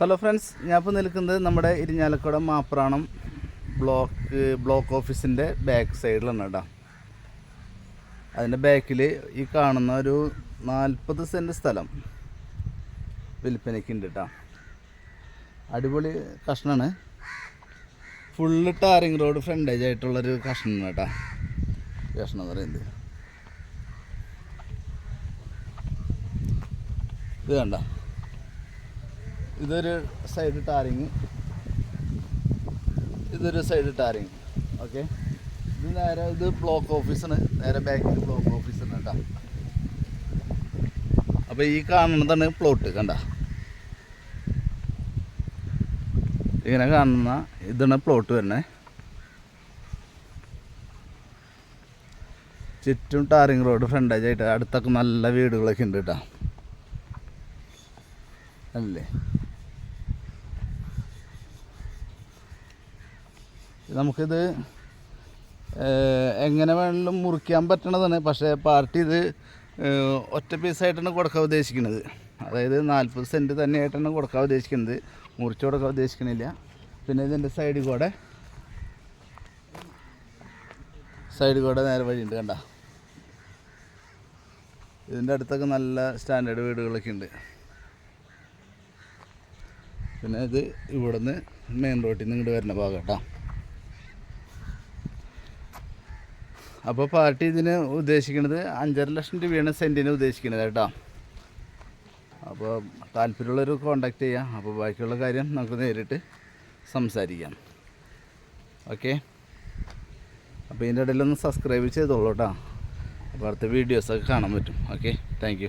Hello friends ഞാൻ ഇപ്പോൾ നിൽക്കുന്നത് നമ്മുടെ ഇരിഞ്ഞാലക്കുട മാപ്രാണം ബ്ലോക്ക് ബ്ലോക്ക് ഓഫീസിന്റെ ബാക്ക് സൈഡിലാണ് കേട്ടോ അതിന്റെ ബാക്കിൽ ഈ കാണുന്ന ഒരു നാൽപ്പത് സെന്റ് സ്ഥലം വിൽപ്പനയ്ക്കുണ്ട് കേട്ടോ അടിപൊളി കഷ്ണമാണ് ഫുള്ള് ടാറിങ് റോഡ് ഫ്രണ്ടേജ് ആയിട്ടുള്ളൊരു കഷ്ണമാണ് കേട്ടോ കഷ്ണം എന്ന് പറയുന്നത്. ഇത് കണ്ട. ഇതൊരു സൈഡ് ടാറിങ് ഇതൊരു സൈഡ് ടാറിങ് ഓക്കെ ഇത് നേരെ ഇത് ബ്ലോക്ക് ഓഫീസാണ് നേരെ ബാക്കിൽ ബ്ലോക്ക് ഓഫീസാണ് കേട്ടോ. അപ്പോൾ ഈ കാണുന്നതാണ് പ്ലോട്ട് കണ്ട? ഇങ്ങനെ കാണുന്ന ഇതാണ് പ്ലോട്ട് വരുന്നത് ചുറ്റും ടാറിങ് റോഡ് ഫ്രണ്ടേജ് ആയിട്ട് അടുത്തൊക്കെ നല്ല വീടുകളൊക്കെ ഉണ്ട് കേട്ടോ. അല്ലേ? നമുക്കിത് എങ്ങനെ വേണമെങ്കിലും മുറിക്കാൻ പറ്റണതാണ്. പക്ഷേ പാർട്ടി ഇത് ഒറ്റ പീസായിട്ടാണ് കൊടുക്കാൻ ഉദ്ദേശിക്കുന്നത്. അതായത് നാൽപ്പത് സെന്റ് തന്നെയായിട്ടാണ് കൊടുക്കാൻ ഉദ്ദേശിക്കുന്നത്. മുറിച്ച് കൊടുക്കാൻ ഉദ്ദേശിക്കണില്ല. പിന്നെ ഇതിന്റെ സൈഡിൽ കൂടെ സൈഡിൽ കൂടെ നേരെ വഴിയുണ്ട് കണ്ട. ഇതിന്റെ അടുത്തൊക്കെ നല്ല സ്റ്റാൻഡേർഡ് വീടുകളൊക്കെ ഉണ്ട്. പിന്നെ ഇത് ഇവിടുന്ന് മെയിൻ റോട്ടിൽ നിന്ന് ഇങ്ങോട്ട് വരുന്ന ഭാഗം കേട്ടോ അപ്പോൾ പാർട്ടി ഇതിന് ഉദ്ദേശിക്കുന്നത് അഞ്ചര ലക്ഷം രൂപയാണ് സെന്റിന് ഉദ്ദേശിക്കുന്നത് കേട്ടോ. അപ്പോൾ താല്പര്യമുള്ളവർ കോണ്ടാക്ട് ചെയ്യാം. അപ്പോൾ ബാക്കിയുള്ള കാര്യം നമുക്ക് നേരിട്ട് സംസാരിക്കാം. ഓക്കെ അപ്പോൾ ഇതിന്റെ ഇടയിലൊന്ന് സബ്സ്ക്രൈബ് ചെയ്തോളൂ കേട്ടോ. അപ്പോൾ അടുത്ത വീഡിയോസൊക്കെ കാണാൻ പറ്റും. Okay thank